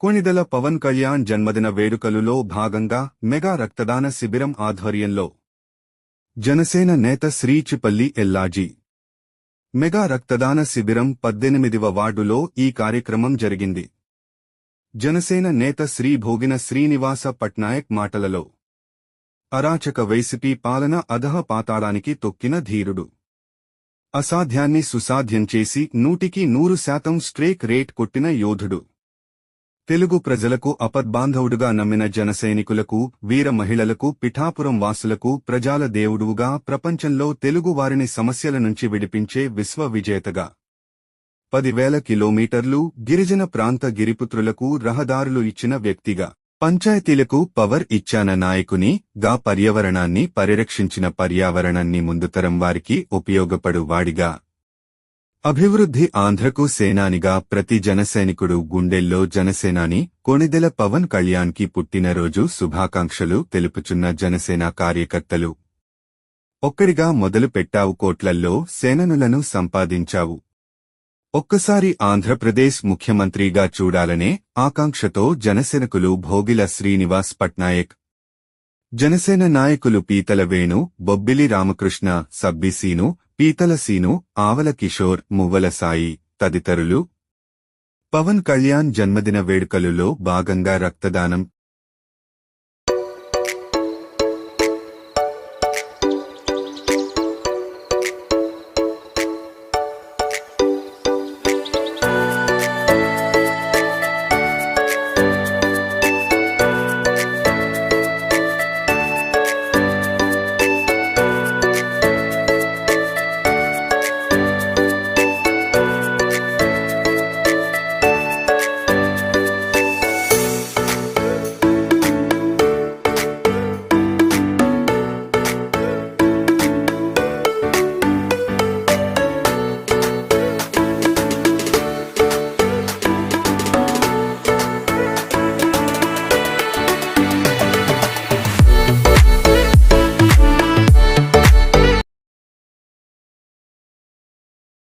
కొణిదల పవన్ కళ్యాణ్ జన్మదిన వేడుకలులో భాగంగా మెగా రక్తదాన శిబిరం ఆధ్వర్యంలో జనసేన నేత శ్రీచిపల్లి ఎల్లాజీ. మెగా రక్తదాన శిబిరం పద్దెనిమిదివ వార్డులో ఈ కార్యక్రమం జరిగింది. జనసేన నేత శ్రీ భోగిన శ్రీనివాస పట్నాయక్ మాటలలో అరాచక వైసీపీ పాలన అధహ పాతాళానికి తొక్కిన ధీరుడు. అసాధ్యాన్ని సుసాధ్యం చేసి నూటికి నూరు శాతం స్ట్రేక్ రేట్ కొట్టిన యోధుడు. తెలుగు ప్రజలకు అపద్బాంధవుడుగా నమ్మిన జనసైనికులకు వీర మహిళలకు పిఠాపురం వాసులకు ప్రజాల దేవుడువుగా ప్రపంచంలో తెలుగు వారిని సమస్యల నుంచి విడిపించే విశ్వ విజేతగా పదివేల కిలోమీటర్లు గిరిజన ప్రాంత గిరిపుత్రులకు రహదారులు ఇచ్చిన వ్యక్తిగా. పంచాయతీలకు పవర్ ఇచ్చాన నాయకుని గా పర్యావరణాన్ని పరిరక్షించిన పర్యావరణాన్ని ముందుతరం వారికి ఉపయోగపడు వాడిగా. అభివృద్ధి ఆంధ్రకు సేనానిగా ప్రతి జనసైనికుడు గుండెల్లో జనసేనాని కొణిదెల పవన్ కళ్యాణ్కి పుట్టినరోజు శుభాకాంక్షలు తెలుపుచున్న జనసేన కార్యకర్తలు. ఒక్కడిగా మొదలు పెట్టావు కోట్లల్లో సేననులను సంపాదించావు. ఒక్కసారి ఆంధ్రప్రదేశ్ ముఖ్యమంత్రిగా చూడాలనే ఆకాంక్షతో జనసేనకులు భోగిల శ్రీనివాస్ పట్నాయక్. జనసేన నాయకులు పీతల వేణు బొబ్బిలి రామకృష్ణ సబ్బిసీను పీతల సీను ఆవల కిషోర్ మువ్వల సాయి తదితరులు. పవన్ కళ్యాణ్ జన్మదిన వేడుకలలో భాగంగా రక్తదానం